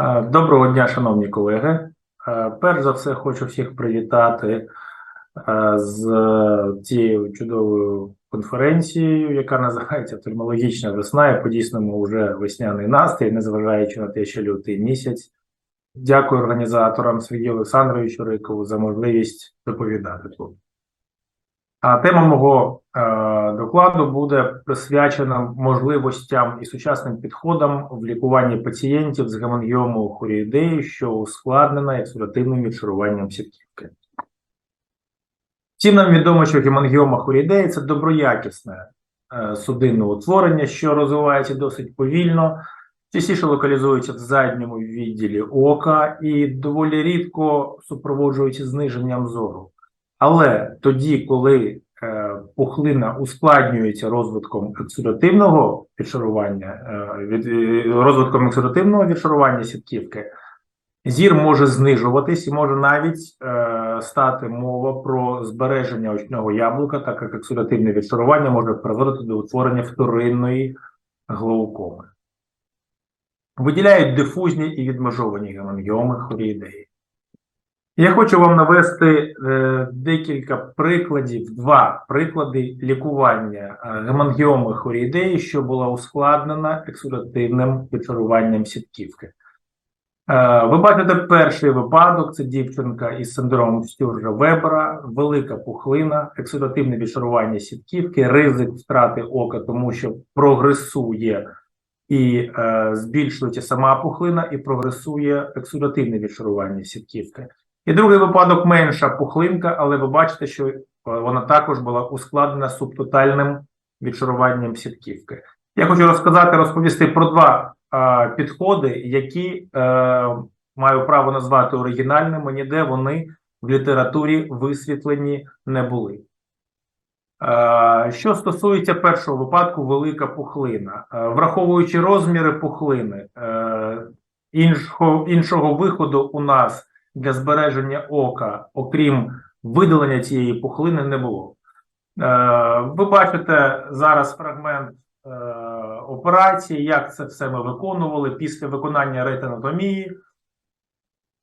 Е, Доброго дня, шановні колеги. Е, Перш за все, хочу всіх привітати е, з цією чудовою конференцією, яка називається Офтальмологічна весна, і по-дійсному вже весняний настрій, незважаючи на те, що лютий місяць. Дякую організаторам Сергію Олександровичу Рикову за можливість доповідати тут. А тема мого е, докладу буде присвячена можливостям і сучасним підходам в лікуванні пацієнтів з гемангіомою хоріїдеї, що ускладнена ексудативним відшаруванням сітківки. Всім нам відомо, що гемангіома хоріїдеї – це доброякісне е, судинне утворення, що розвивається досить повільно, частіше локалізується в задньому відділі ока і доволі рідко супроводжується зниженням зору. Але тоді, коли е, пухлина ускладнюється розвитком ексудативного відшарування, е, від, е, розвитком ексудативного відшарування сітківки, зір може знижуватись і може навіть стати мова про збереження очного яблука, так як ексудативне відшарування може призводити до утворення вторинної глаукоми. Виділяють дифузні і відмежовані гемангіоми хоріїдеї. Я хочу вам навести е, декілька прикладів, два приклади лікування е, гемангіоми хоріїдеї, що була ускладнена ексудативним відшаруванням сітківки. Е, ви бачите перший випадок: це дівчинка із синдромом Стюржа Вебера, велика пухлина, ексудативне відшарування сітківки, ризик втрати ока, тому що прогресує і е, збільшується сама пухлина, і прогресує ексудативне відшарування сітківки. І другий випадок менша пухлинка, але ви бачите, що е, вона також була ускладнена субтотальним відшаруванням сітківки. Я хочу розказати, розповісти про два е, підходи, які е, маю право назвати оригінальними, ніде вони в літературі висвітлені не були. Е, Що стосується першого випадку, велика пухлина, Е, враховуючи розміри пухлини, е, іншого, іншого виходу у нас для збереження ока, окрім видалення цієї пухлини, не було. Е, Ви бачите зараз фрагмент е, операції, як це все ми виконували після виконання ретинотомії.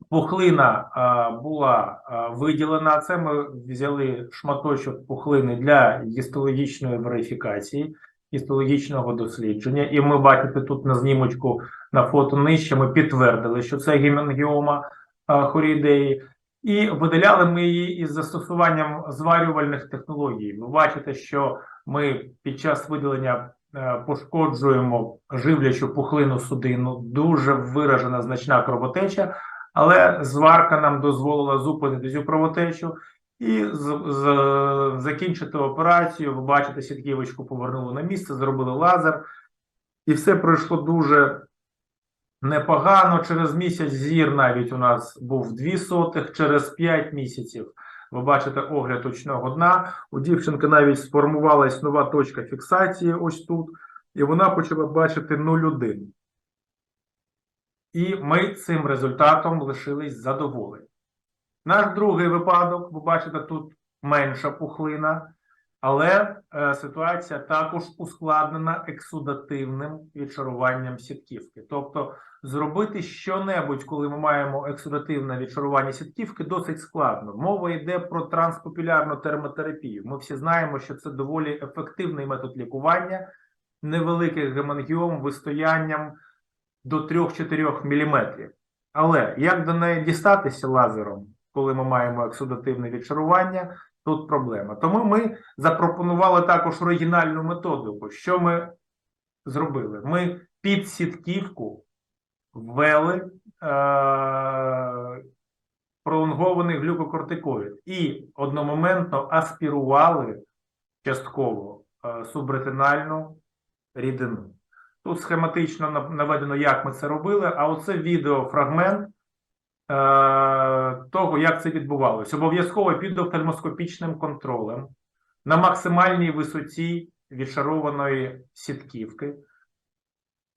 Пухлина е, була виділена. Це ми взяли шматочок пухлини для гістологічної верифікації, гістологічного дослідження. І ми бачите тут на знімочку на фото нижче. Ми підтвердили, що це гемангіома е, хоріїдеї. І видаляли ми її із застосуванням зварювальних технологій. Ви бачите, що ми під час видалення е, пошкоджуємо живлячу пухлину судину, дуже виражена значна кровотеча, але зварка нам дозволила зупинити цю кровотечу і з, з, закінчити операцію. Ви бачите, сітківочку повернули на місце, зробили лазер, і все пройшло дуже непогано. Через місяць зір навіть у нас був 2 сотих, через 5 місяців. Ви бачите огляд очного дна. У дівчинки навіть сформувалась нова точка фіксації ось тут, і вона почала бачити 0,1. І ми цим результатом лишились задоволені. Наш другий випадок, ви бачите, тут менша пухлина, але е, ситуація також ускладнена ексудативним відшаруванням сітківки. Тобто, зробити що-небудь, коли ми маємо ексудативне відшарування сітківки, досить складно. Мова йде про транспопулярну термотерапію. Ми всі знаємо, що це доволі ефективний метод лікування невеликих гемангіом вистоянням до 3-4 мм. Але як до неї дістатися лазером, коли ми маємо ексудативне відшарування, тут проблема. Тому ми запропонували також оригінальну методику. Що ми зробили? Ми під сітківку ввели е- пролонгований глюкокортикоїд і одномоментно аспірували частково е- субретинальну рідину. Тут схематично наведено, як ми це робили, а оце відеофрагмент е, того, як це відбувалося. Обов'язково під офтальмоскопічним контролем на максимальній висоті відшарованої сітківки.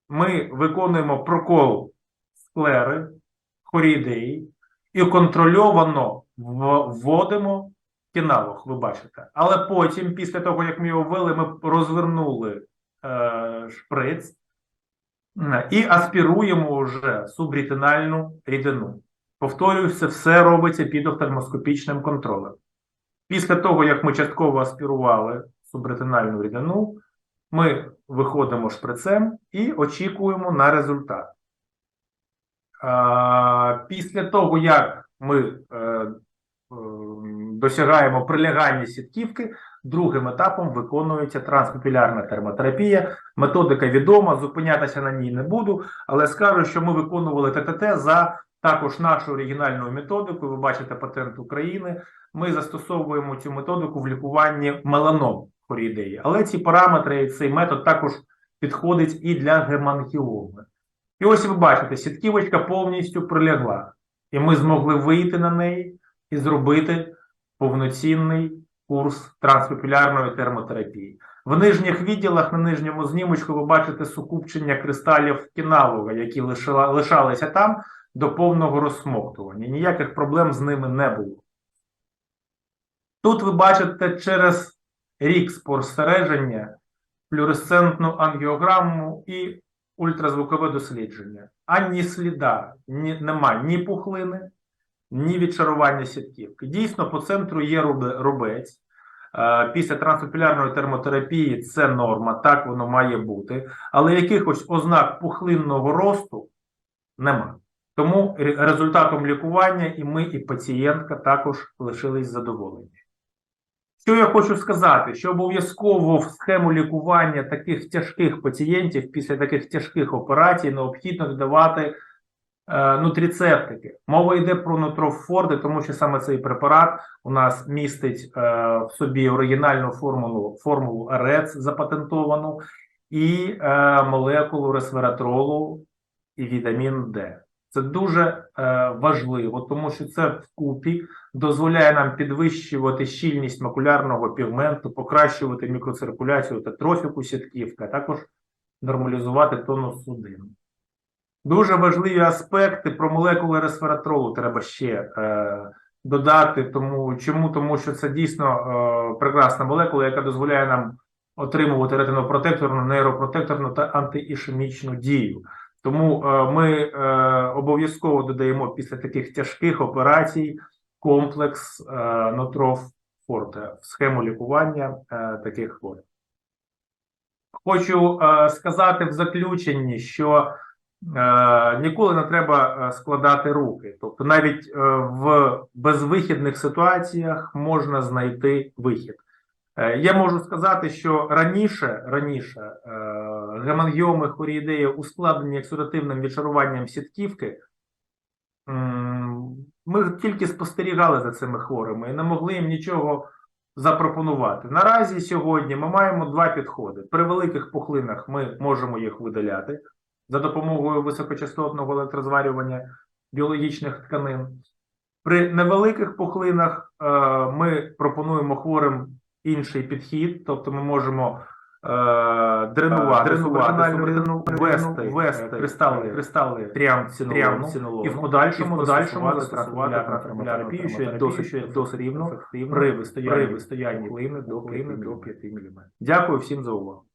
Ми виконуємо прокол склери, хорідеї і контрольовано вводимо кіналог, ви бачите. Але потім, після того, як ми його ввели, ми розвернули е, шприц Е, І аспіруємо вже субретинальну рідину. Повторюю, це все робиться під офтальмоскопічним контролем. Після того, як ми частково аспірували субретинальну рідину, ми виходимо шприцем і очікуємо на результат. Після того, як ми е, досягаємо прилягання сітківки, другим етапом виконується транспапілярна термотерапія. Методика відома, зупинятися на ній не буду, але скажу, що ми виконували ТТТ за також нашу оригінальну методику. Ви бачите патент України. Ми застосовуємо цю методику в лікуванні меланом хорідеї. Але ці параметри і цей метод також підходить і для гемангіоми. І ось ви бачите, сітківочка повністю прилягла, і ми змогли вийти на неї і зробити повноцінний курс транспапілярної термотерапії. В нижніх відділах на нижньому знімочку ви бачите сукупчення кристалів кіналова, які лишила- лишалися там до повного розсмоктування. Ніяких проблем з ними не було. Тут ви бачите через рік спостереження флюоресцентну ангіограму і ультразвукове дослідження. Ані сліда ні, нема ні пухлини, ні відчарування сітківки. Дійсно, по центру є рубе- рубець. Е, Після трансопілярної термотерапії це норма, так воно має бути. Але якихось ознак пухлинного росту нема. Тому результатом лікування і ми, і пацієнтка також лишились задоволені. Що я хочу сказати, що обов'язково в схему лікування таких тяжких пацієнтів після таких тяжких операцій необхідно додавати е, нутріцептики. Мова йде про нутрофорди, тому що саме цей препарат у нас містить е, в собі оригінальну формулу, формулу РЕЦ запатентовану і е, молекулу ресвератролу і вітамін Д. Це дуже е, важливо, тому що це вкупі дозволяє нам підвищувати щільність макулярного пігменту, покращувати мікроциркуляцію та трофіку сітківки, а також нормалізувати тонус судин. Дуже важливі аспекти про молекули ресвератролу треба ще е, додати. Тому, чому? Тому що це дійсно е, прекрасна молекула, яка дозволяє нам отримувати ретинопротекторну, нейропротекторну та антиішемічну дію. Тому е, ми е, обов'язково додаємо після таких тяжких операцій комплекс е, Нотров Форте в схему лікування таких хворих. Хочу сказати в заключенні, що ніколи не треба складати руки. Тобто, навіть в безвихідних ситуаціях можна знайти вихід. Е, Я можу сказати, що раніше, раніше е, гемангіоми хоріїдеї ускладнені ексудативним відчаруванням сітківки. м, Ми тільки спостерігали за цими хворими і не могли їм нічого запропонувати. Наразі сьогодні ми маємо два підходи. При великих пухлинах ми можемо їх видаляти за допомогою високочастотного електрозварювання біологічних тканин. При невеликих пухлинах е, ми пропонуємо хворим інший підхід, тобто ми можемо е, дренувати, дренувати субретинальну вести ввести, ввести кристали, кристали тріамцинолону, і в подальшому, і в подальшому застосувати терапію, що є досить, досить рівно при вистоянні, при вистоянні до пухлини 5 до мм. 5 мм. Дякую всім за увагу.